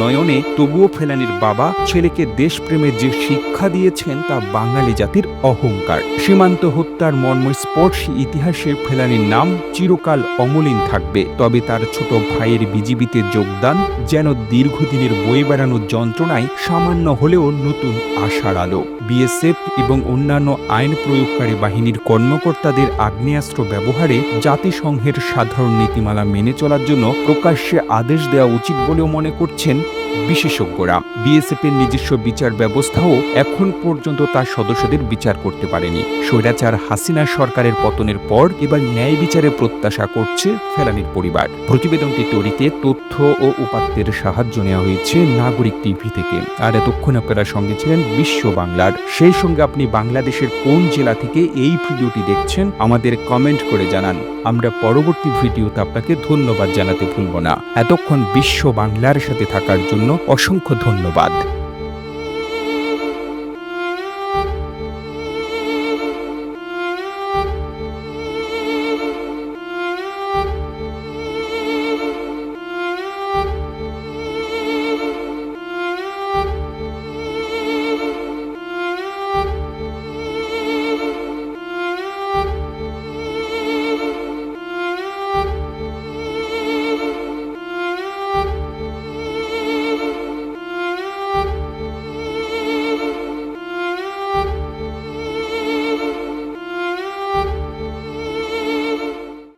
নয়নে তবুও ফেলানির বাবা ছেলেকে দেশপ্রেমের যে শিক্ষা দিয়েছেন তা বাঙালি জাতির অহংকার। সীমান্ত হত্যার মর্মস্পর্শী ইতিহাসে ফেলানির নাম চিরকাল অমলিন থাকবে। তবে তার ছোট ভাইয়ের বিজিবিতে যোগদান যেন দীর্ঘদিনের বয়ে বেড়ানো যন্ত্রণায় সামান্য হলেও নতুন আশার আলো। বিএসএফ এবং অন্যান্য আইন প্রয়োগকারী বাহিনীর কর্মকর্তাদের আগ্নেয়াস্ত্র ব্যবহারে জাতিসংঘের সাধারণ নীতিমালা মেনে চলার জন্য প্রকাশ্যে আদেশ দেওয়া উচিত বলেও মনে করছেন বিশেষজ্ঞরা বিএসএফ এর নিজস্ব বিচার ব্যবস্থাও এখন পর্যন্ত তার সদস্যদের বিচার করতে পারেনি। স্বৈরাচার হাসিনা সরকারের পতনের পর এবার ন্যায় বিচারে প্রত্যাশা করছে ফেলানির পরিবার। প্রতিবেদনটি তৈরিতে তথ্য ও উপাত্তের সাহায্য নেওয়া হয়েছে নাগরিক টিভি থেকে। আর এতক্ষণ আপনারা সঙ্গে ছিলেন বিশ্ব বাংলার। সেই সঙ্গে আপনি বাংলাদেশের কোন জেলা থেকে এই ভিডিওটি দেখছেন আমাদের কমেন্ট করে জানান। আমরা পরবর্তী ভিডিওতে আপনাকে ধন্যবাদ জানাতে ভুলব না। এতক্ষণ বিশ্ব বাংলার সাথে থাকার জন্য অসংখ্য ধন্যবাদ।